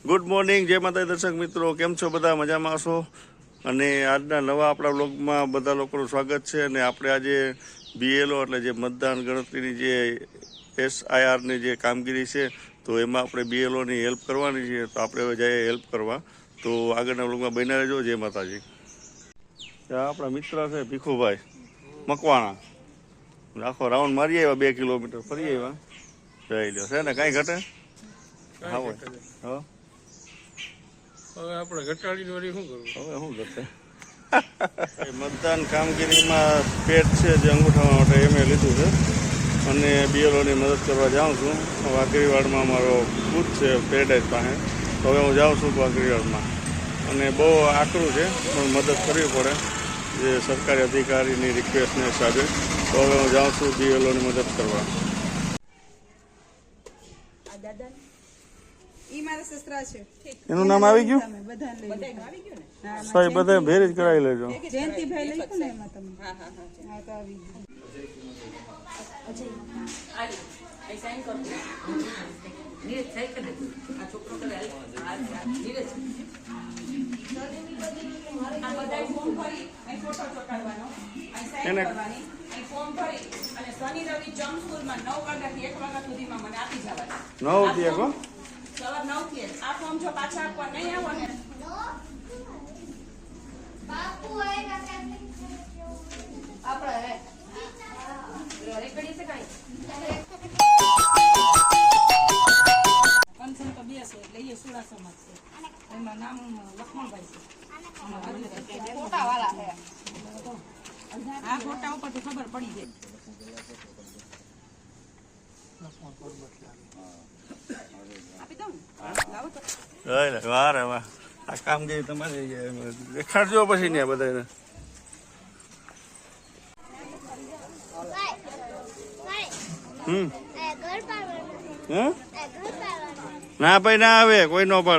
Good morning જય માતા દર્શક મિત્રો. કેમ છો બધા? મજામાં હશો? અને આજના નવા આપણા બ્લોગમાં બધા લોકોનું સ્વાગત છે અને આપણે આજે બીએલઓ એટલે જે મતદાન ગણતરીની જે એસઆઈઆરની જે કામગીરી છે તો એમાં આપણે બીએલઓની હેલ્પ કરવાની છે તો આપણે હવે જઈએ હેલ્પ કરવા. તો આગળના બ્લોગમાં બન્યા રહેજો. જય માતાજી. આપણા મિત્ર છે ભીખુભાઈ મકવાણા. આખો રાઉન્ડ મારી આવ્યા બે કિલોમીટર. ફરી આવ્યા? જઈ લ્યો. છે ને? કાંઈ ઘટે? હા હોય હા. હવે આપણે ઘટાડીને વળી શું કરવું? હવે શું કરશે? મતદાન કામગીરીમાં પેટ છે જે અંગૂઠા માટે એ મેં લીધું છે. અને બીએલઓની મદદ કરવા જાઉં છું. વાઘરીવાડમાં મારો બૂથ છે પેરેડાઇઝ પાસે. તો હવે હું જાઉં છું વાઘરીવાડમાં. અને બહુ આકરું છે પણ મદદ કરવી પડે. જે સરકારી અધિકારીની રિક્વેસ્ટને હિસાબે. તો હવે હું જાઉં છું બીએલઓની મદદ કરવા. દાદા? ઈ મારા સસરા છે એનું નામ આવી ગયું બધાને લો. હા, સાહેબ બધા ભેર જ કરાવી લેજો જયંતિભાઈ લખ્યું ને એમાં તમે હા તો આવી ગયું એને ફોર્મ ભરી અને શનિ રવિ જમ સ્કૂલમાં નવ વાગ્યાથી એક વાગ્યા સુધીમાં મને આપી જવાના નવ કો સવાર નવથી આ ફોર્મ જો પાછા આપવા નહીં આવો ને કંચન તો બે છે એટલે એ સુડાસોમાં છે. એમાં નામ લક્ષ્મણભાઈ છે. આ ફોટા ઉપર તો ખબર પડી જાય. આ કામગીરી તમારી. દેખાડજો પછી ને બધાને હમ? ના ભાઈ ના આવે કોઈ ન પડે.